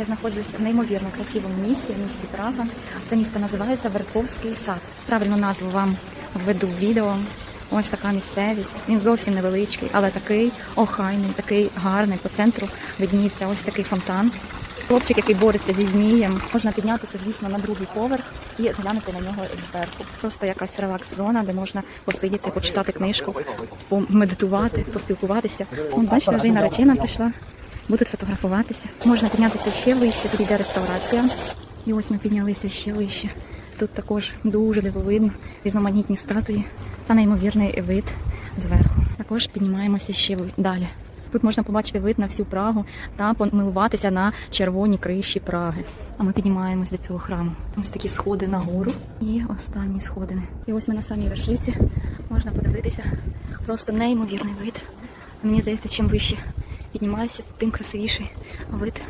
Я знаходжусь в неймовірно красивому місті, в місті Прага. Це місто називається Верховський сад. Правильну назву вам введу в відео. Ось така місцевість. Він зовсім невеличкий, але такий охайний, такий гарний. По центру видніється ось такий фонтан. Хлопчик, який бореться зі змієм. Можна піднятися, звісно, на другий поверх і заглянути на нього зверху. Просто якась релакс-зона, де можна посидіти, почитати книжку, помедитувати, поспілкуватися. От, бачите, вже й наречена прийшла. Будуть фотографуватися. Можна піднятися ще вище, тут йде реставрація. І ось ми піднялися ще вище. Тут також дуже дивовидно, різноманітні статуї та неймовірний вид зверху. Також піднімаємося ще далі. Тут можна побачити вид на всю Прагу та помилуватися на червоні криші Праги. А ми піднімаємось до цього храму. Ось такі сходи нагору і останні сходини. І ось ми на самій верхівці можна подивитися. Просто неймовірний вид. Мені здається, чим вище піднімаюся, тим красивіший вид